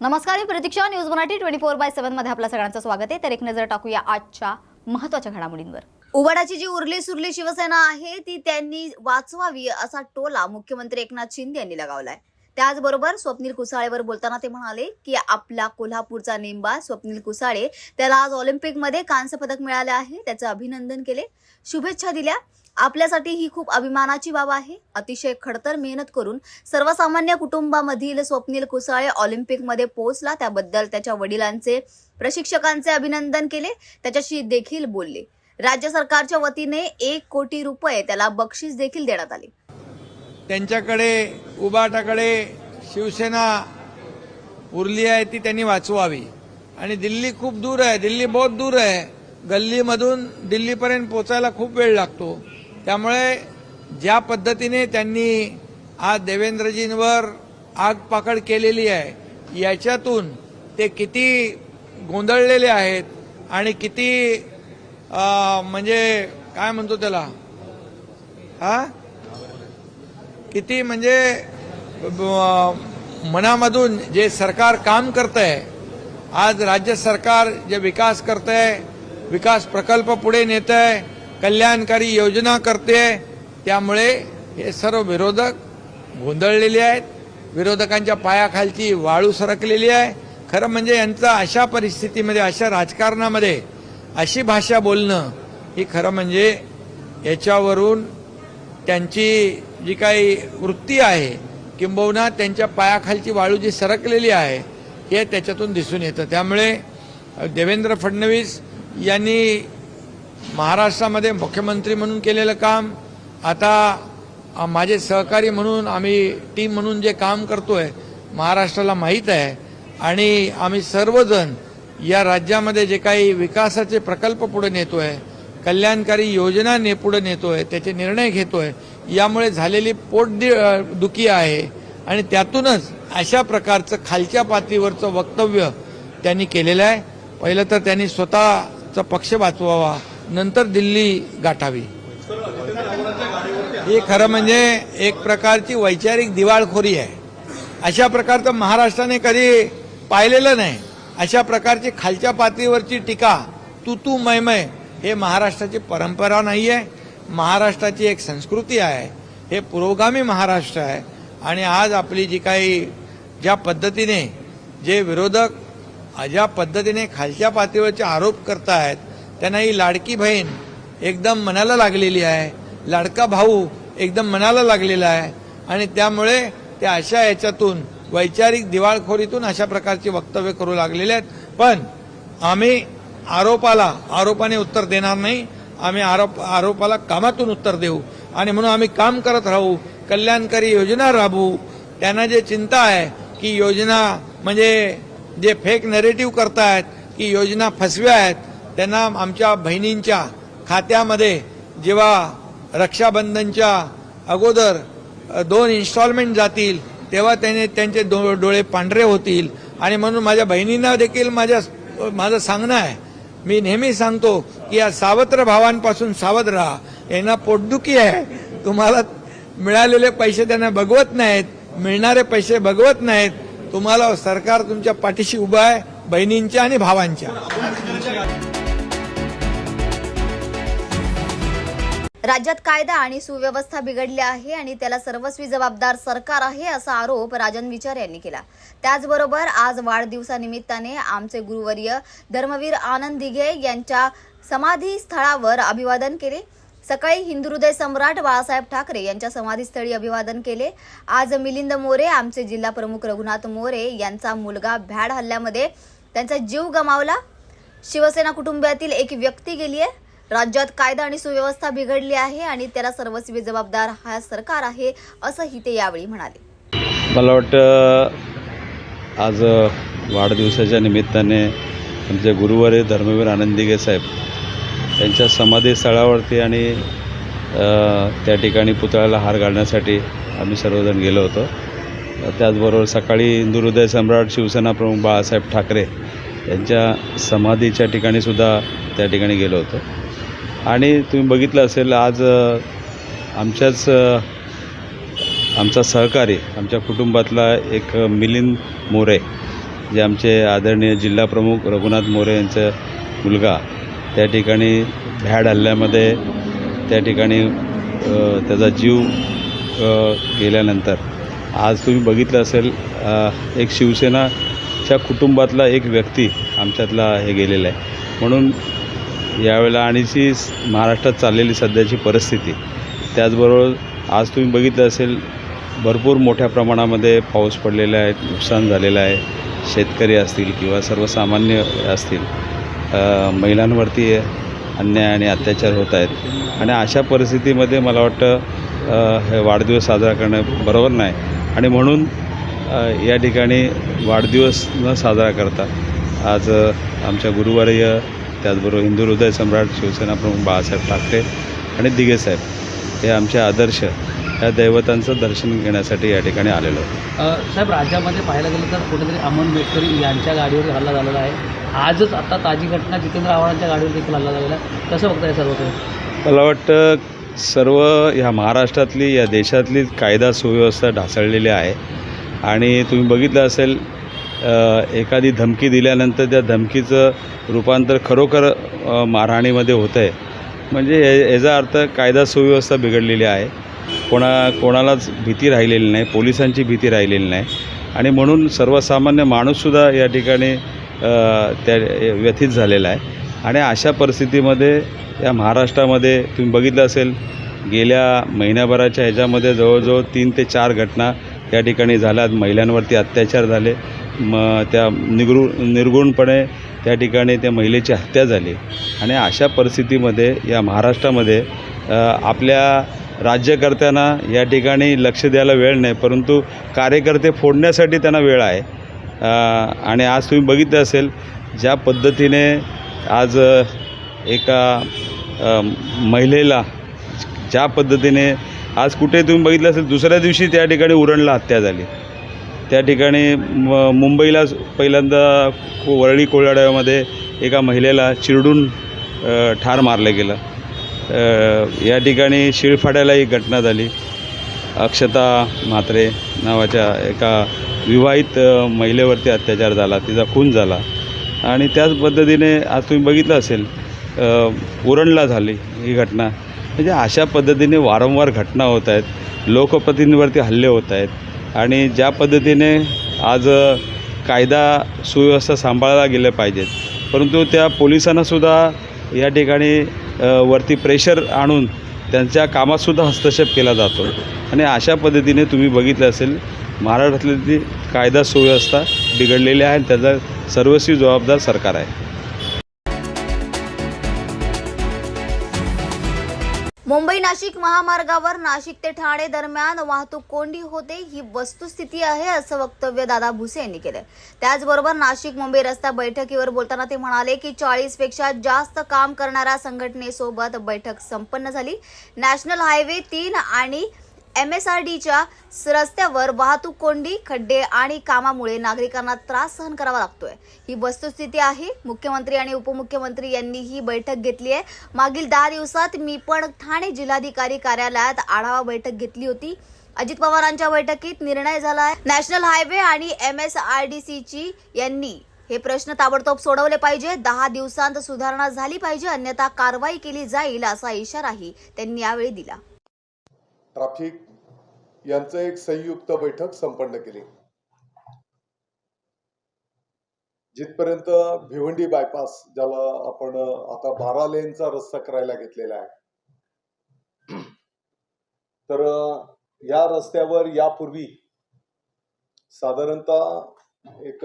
नमस्कार मी Pratiksha news Marathi twenty four by सेव्हनमध्ये आपल्या सगळ्यांचं स्वागत आहे. तर एक नजर टाकूया आजच्या महत्त्वाच्या घडामोडींवर. उबाडाची जी उरली सुरली शिवसेना आहे ती त्यांनी वाचवावी असा टोला मुख्यमंत्री एकनाथ शिंदे यांनी लगावलाय. त्याचबरोबर स्वप्नील कुसाळेवर बोलताना ते म्हणाले की आपला कोल्हापूरचा नेमबा स्वप्नील कुसाळे त्याला आज ऑलिम्पिकमध्ये कांस्य पदक मिळाले आहे त्याचं अभिनंदन केले. शुभेच्छा दिल्या. आपल्यासाठी ही खूप अभिमानाची बाब आहे. अतिशय खडतर मेहनत करून सर्वसामान्य कुटुंबामधील स्वप्नील कुसाळे ऑलिम्पिकमध्ये पोहोचला. त्याबद्दल त्याच्या वडिलांचे प्रशिक्षकांचे अभिनंदन केले. त्याच्याशी देखील बोलले. राज्य सरकारच्या वतीने एक कोटी रुपये त्याला बक्षीस देखील देण्यात आले. त्यांच्याकडे उबाटाकडे शिवसेना उरली आहे ती त्यांनी वाचवावी. आणि दिल्ली खूप दूर आहे. दिल्ली बहुत दूर आहे. गल्लीमधून दिल्लीपर्यंत पोचायला खूप वेळ लागतो. त्यामुळे ज्या पद्धतीने त्यांनी आज देवेंद्रजींवर आगपाकड केलेली आहे याच्यातून ते किती गोंधळलेले आहेत आणि किती म्हणजे काय म्हणतो त्याला? हा? किती म्हणजे मनामधून जे सरकार काम करत आहे आज राज्य सरकार जे विकास करत आहे विकास प्रकल्प पुढे नेत आहे कल्याणकारी योजना करते त्यामुळे हे सर्व विरोधक गोंधळलेले आहेत. विरोधकांच्या पायाखालची वाळू सरकलेली आहे. खरं म्हणजे यांचं अशा परिस्थितीमध्ये अशा राजकारणामध्ये अशी भाषा बोलणं ही खरं म्हणजे याच्यावरून त्यांची जी काही वृत्ती आहे किंबहुना त्यांच्या पायाखालची वाळू जी सरकलेली आहे हे त्याच्यातून दिसून येतं. त्यामुळे देवेंद्र फडणवीस यांनी महाराष्ट्रामध्ये मुख्यमंत्री म्हणून केलेलं काम आता माझे सहकारी म्हणून आम्ही टीम म्हणून जे काम करतोय महाराष्ट्राला माहीत आहे. आणि आम्ही सर्वजण या राज्यामध्ये जे काही विकासाचे प्रकल्प पुढे नेतोय कल्याणकारी योजना ने पुढे नेतोय त्याचे निर्णय घेतोय यामुळे झालेली पोट दुखी आहे. आणि त्यातूनच अशा प्रकारचं खालच्या पातळीवरचं वक्तव्य त्यांनी केलेलं आहे. पहिलं तर त्यांनी स्वतःचा पक्ष वाचवावा नंतर दिल्ली गाठावी. ही खरं म्हणजे एक प्रकारची वैचारिक दिवाळखोरी आहे. अशा प्रकारचं महाराष्ट्राने कधी पाहिलेलं नाही. अशा प्रकारची खालच्या पातळीवरची टीका तू तू मैमय हे महाराष्ट्राची परंपरा नाही आहे महाराष्ट्राची एक संस्कृती आहे. हे पुरोगामी महाराष्ट्र आहे. आणि आज आपली जी काही ज्या पद्धतीने जे विरोधक ज्या पद्धतीने खालच्या पातळीवरचे आरोप करतायत त्यांना ही लाडकी बहीण एकदम मनाला लागलेली आहे. लाडका भाऊ एकदम मनाला लागलेला आहे. आणि त्यामुळे ते अशा याच्यातून वैचारिक दिवाळखोरीतून अशा प्रकारची वक्तव्य करू लागलेले आहेत. पण आम्ही आरोपाला आरोपाने उत्तर देणार नाही. आम्ही आरोप आरोपाला कामातून उत्तर देऊ. आणि म्हणून आम्ही काम करत राहू. कल्याणकारी योजना राबवू. त्यांना जे चिंता आहे की योजना म्हणजे जे फेक नरेटिव्ह करतायत की योजना फसव्या आहेत त्यांना आमच्या बहिणींच्या खात्यामध्ये जेव्हा रक्षाबंधनच्या अगोदर दोन इन्स्टॉलमेंट जातील तेव्हा त्याने त्यांचे दो डोळे पांढरे होतील. आणि म्हणून माझ्या बहिणींना देखील माझ्या माझं सांगणं आहे. मी नेहमी सांगतो की या सावत्र भावांपासून सावध राहा. यांना पोटदुखी आहे. तुम्हाला मिळालेले पैसे त्यांना बघवत नाहीत. मिळणारे पैसे बघवत नाहीत. तुम्हाला सरकार तुमच्या पाठीशी उभं आहे बहिणींच्या आणि भावांच्या. राज्यात कायदा आणि सुव्यवस्था बिघडली आहे आणि त्याला सर्वस्वी जबाबदार सरकार आहे असा आरोप राजन विचार यांनी केला. त्याचबरोबर आज वाढदिवसानिमित्ताने आमचे गुरुवर्य धर्मवीर आनंद दिघे यांच्या समाधी स्थळावर अभिवादन केले. सकाळी हिंदू हृदय सम्राट बाळासाहेब ठाकरे यांच्या समाधीस्थळी अभिवादन केले. आज मिलिंद मोरे आमचे जिल्हा प्रमुख रघुनाथ मोरे यांचा मुलगा भ्याड हल्ल्यामध्ये त्यांचा जीव गमावला. शिवसेना कुटुंबातील एक व्यक्ती गेली आहे राज्यात कायदा आणि सुव्यवस्था बिघडली आहे आणि त्याला सर्वस्वी जबाबदार हा सरकार आहे असंही ते यावेळी म्हणाले. मला वाटतं आज वाढदिवसाच्या निमित्ताने आमचे गुरुवारी धर्मवीर आनंदिगे साहेब त्यांच्या समाधी स्थळावरती आणि त्या ठिकाणी पुतळ्याला हार घालण्यासाठी आम्ही सर्वजण गेलो होतो. त्याचबरोबर सकाळी हिंदुहृदय सम्राट शिवसेना प्रमुख बाळासाहेब ठाकरे यांच्या समाधीच्या ठिकाणीसुद्धा त्या ठिकाणी गेलो होतो. आणि तुम्ही बघितलं असेल आज आमच्याच आमचा सहकारी आमच्या कुटुंबातला एक मिलिंद मोरे जे आमचे आदरणीय जिल्हाप्रमुख रघुनाथ मोरे यांचा मुलगा त्या ठिकाणी भ्याड हल्ल्यामध्ये त्या ठिकाणी त्याचा जीव गेल्यानंतर. आज तुम्ही बघितलं असेल एक शिवसेनाच्या कुटुंबातला एक व्यक्ती आमच्यातला हे गेलेला आहे. म्हणून यावेळेला आणि जी महाराष्ट्रात चाललेली सध्याची परिस्थिती. त्याचबरोबर आज तुम्ही बघितलं असेल भरपूर मोठ्या प्रमाणामध्ये पाऊस पडलेला आहे नुकसान झालेलं आहे. शेतकरी असतील किंवा सर्वसामान्य असतील महिलांवरती अन्याय आणि अत्याचार होत आहेत. आणि अशा परिस्थितीमध्ये मला वाटतं हे वाढदिवस साजरा करणं बरोबर नाही. आणि म्हणून या ठिकाणी वाढदिवस न साजरा करता आज आमच्या गुरुवर्य त्याचबरोबर हिंदू हृदय सम्राट शिवसेना प्रमुख बाळासाहेब ठाकरे आणि दिघेसाहेब हे आमचे आदर्श या दैवतांचं दर्शन घेण्यासाठी या ठिकाणी आलेलो साहेब राज्यामध्ये पाहायला गेलं तर कुठेतरी अमन मेटकरी यांच्या गाडीवर हल्ला झालेला आहे. आजच आता ताजी घटना जितेंद्र आव्हाडांच्या गाडीवर देखील हल्ला झालेला आहे. कसं बघताय सर्व मला वाटतं सर्व ह्या महाराष्ट्रातली या देशातली कायदा सुव्यवस्था ढासळलेली आहे. आणि तुम्ही बघितलं असेल एखादी धमकी दिल्यानंतर त्या धमकीचं रूपांतर खरोखर मारहाणीमध्ये होतं आहे म्हणजे हे याचा अर्थ कायदा सुव्यवस्था बिघडलेली आहे. कोणा कोणालाच भीती राहिलेली नाही पोलिसांची भीती राहिलेली नाही. आणि म्हणून सर्वसामान्य माणूससुद्धा या ठिकाणी त्या व्यथित झालेला आहे. आणि अशा परिस्थितीमध्ये या महाराष्ट्रामध्ये तुम्ही बघितलं असेल गेल्या महिन्याभराच्या ह्याच्यामध्ये जवळजवळ तीन ते चार घटना या ठिकाणी झाल्यात महिलांवरती अत्याचार झाले. मग त्या निगृ निर्गुणपणे त्या ठिकाणी त्या महिलेची हत्या झाली. आणि अशा परिस्थितीमध्ये या महाराष्ट्रामध्ये आपल्या राज्यकर्त्यांना या ठिकाणी लक्ष द्यायला वेळ नाही परंतु कार्यकर्ते फोडण्यासाठी त्यांना वेळ आहे. आणि आज तुम्ही बघितलं असेल ज्या पद्धतीने आज एका महिलेला ज्या पद्धतीने आज कुठे तुम्ही बघितलं असेल दुसऱ्या दिवशी त्या ठिकाणी उरणला हत्या झाली. त्या ठिकाणी म मुंबईला पहिल्यांदा को- वरळी कोल्हाड्यामध्ये एका महिलेला चिरडून ठार मारलं गेलं. या ठिकाणी शिळफाड्याला एक घटना झाली. अक्षता म्हात्रे नावाच्या एका विवाहित महिलेवरती अत्याचार झाला. तिचा खून झाला. आणि त्याच पद्धतीने आज तुम्ही बघितलं असेल उरणला झाली ही घटना. म्हणजे अशा पद्धतीने वारंवार घटना होत आहेत. लोकप्रतिनिधींवरती हल्ले होत आहेत. आणि ज्या पद्धतीने आज कायदा सुव्यवस्था सांभाळायला गेल्या पाहिजेत. परंतु त्या पोलिसांनासुद्धा या ठिकाणी वरती प्रेशर आणून त्यांच्या कामातसुद्धा हस्तक्षेप केला जातो. आणि अशा पद्धतीने तुम्ही बघितलं असेल महाराष्ट्रातली ती कायदा सुव्यवस्था बिघडलेली आहे आणि त्याचा सर्वस्वी जबाबदार सरकार आहे. मुंबई नाशिक महामार्गावर नाशिक ते ठाणे दरम्यान वाहतूक कोंडी होते. ही वस्तुस्थिती आहे असं वक्तव्य दादा भुसे यांनी केलं त्याचबरोबर नाशिक मुंबई रस्ता बैठकीवर बोलताना ते म्हणाले की चाळीसपेक्षा जास्त काम करणाऱ्या संघटनेसोबत बैठक संपन्न झाली. नॅशनल हायवे तीन आणि एम एस आर डीच्या रस्त्यावर वाहतूक कोंडी खड्डे आणि कामामुळे नागरिकांना त्रास सहन करावा लागतोय. ही वस्तुस्थिती आहे. मुख्यमंत्री आणि उपमुख्यमंत्री यांनी ही बैठक घेतली आहे. मागील दहा दिवसात मी पण ठाणे जिल्हाधिकारी कार्यालयात आढावा बैठक घेतली होती. अजित पवारांच्या बैठकीत निर्णय झाला आहे. नॅशनल हायवे आणि एम एस आर डी सीची यांनी हे प्रश्न ताबडतोब सोडवले पाहिजे. दहा दिवसांत सुधारणा झाली पाहिजे. अन्यथा कारवाई केली जाईल असा इशाराही त्यांनी यावेळी दिला. ट्रॅफिक यांचं एक संयुक्त बैठक संपन्न केली. जिथपर्यंत भिवंडी बायपास ज्याला आपण आता बारा लेनचा रस्ता करायला घेतलेला आहे. तर या रस्त्यावर यापूर्वी साधारणतः एक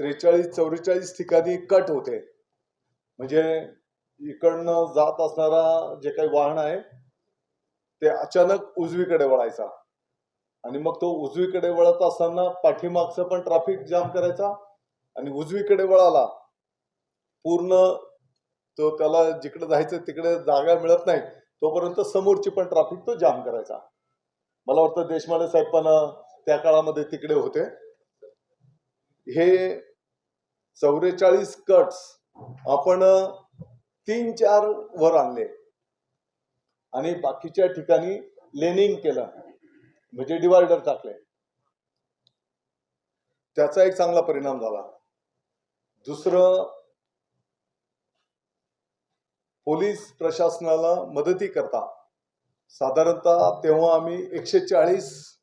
त्रेचाळीस चौवेचाळीस ठिकाणी कट होते. म्हणजे इकडनं जात असणारा जे काही वाहन आहे ते अचानक उजवीकडे वळायचा. आणि मग तो उजवीकडे वळत असताना पाठीमागचं पण ट्रॅफिक जाम करायचा आणि उजवीकडे वळाला. पूर्ण तो त्याला जिकडे जायचं तिकडे जागा मिळत नाही तोपर्यंत समोरची पण ट्रॅफिक तो जाम करायचा. मला वाटतं देशमाले साहेब पण त्या काळामध्ये तिकडे होते. हे चौवेचाळीस कट्स आपण तीन चार वर आणले. आणि बाकीच्या ठिकाणी लेनिंग केलं. म्हणजे डिवायडर टाकले. त्याचा एक चांगला परिणाम झाला. दुसरं पोलीस प्रशासनाला मदती करता. साधारणतः तेव्हा आम्ही एकशे चाळीस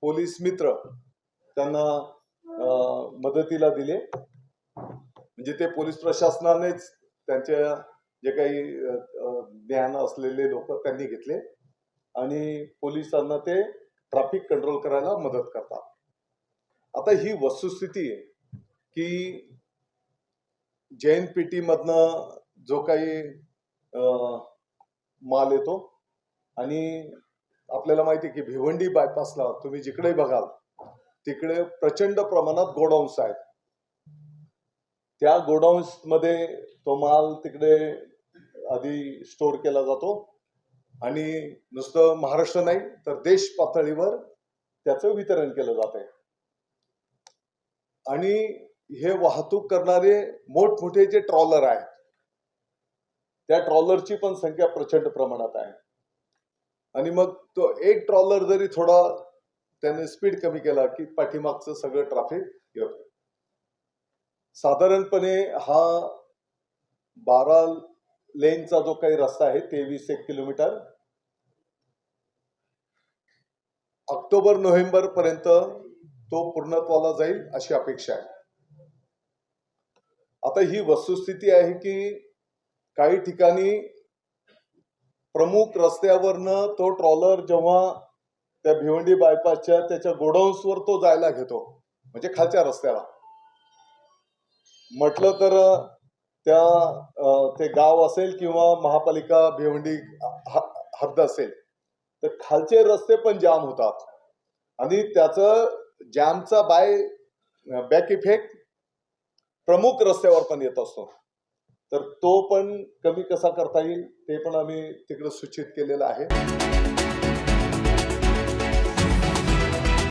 पोलीस मित्र त्यांना अं, मदतीला दिले. म्हणजे ते पोलीस प्रशासनानेच त्यांच्या जे काही ज्ञान असलेले लोक त्यांनी घेतले आणि पोलिसांना ते ट्रॅफिक कंट्रोल करायला मदत करतात. आता ही वस्तुस्थिती आहे की जैन पेटीमधनं जो काही माल येतो आणि आपल्याला माहिती आहे की भिवंडी बायपासला तुम्ही जिकडे बघाल तिकडे प्रचंड प्रमाणात गोडाऊन्स आहेत. त्या गोडाऊन्समध्ये तो माल तिकडे आधी स्टोअर केला जातो. आणि नुसतं महाराष्ट्र नाही तर देश पातळीवर त्याचं वितरण केलं जात आहे आणि हे वाहतूक करणारे मोठमोठे जे ट्रॉलर आहेत त्या ट्रॉलरची पण संख्या प्रचंड प्रमाणात आहे. आणि मग तो एक ट्रॉलर जरी थोडा त्याने स्पीड कमी केला की पाठीमागचं सगळं ट्रॅफिक येतं साधारणपणे हा बारा लेनचा जो काही रस्ता आहे तेवीस एक किलोमीटर ऑक्टोबर नोव्हेंबर पर्यंत तो पूर्णत्वाला जाईल अशी अपेक्षा आहे. आता ही वस्तुस्थिती आहे की काही ठिकाणी प्रमुख रस्त्यावरनं तो ट्रॉलर जेव्हा त्या भिवंडी बायपासच्या त्याच्या गोडाऊन्सवर तो जायला घेतो म्हणजे खालच्या रस्त्याला. म्हटलं तर त्या ते गाव असेल किंवा महापालिका भिवंडी ह- हद्द असेल तर खालचे रस्ते पण जाम होतात. आणि त्याचं जॅमचा बाय बॅक इफेक्ट प्रमुख रस्त्यावर पण येत असतो. तर तो पण कमी कसा करता येईल ते पण आम्ही तिकडे सूचित केलेलं आहे.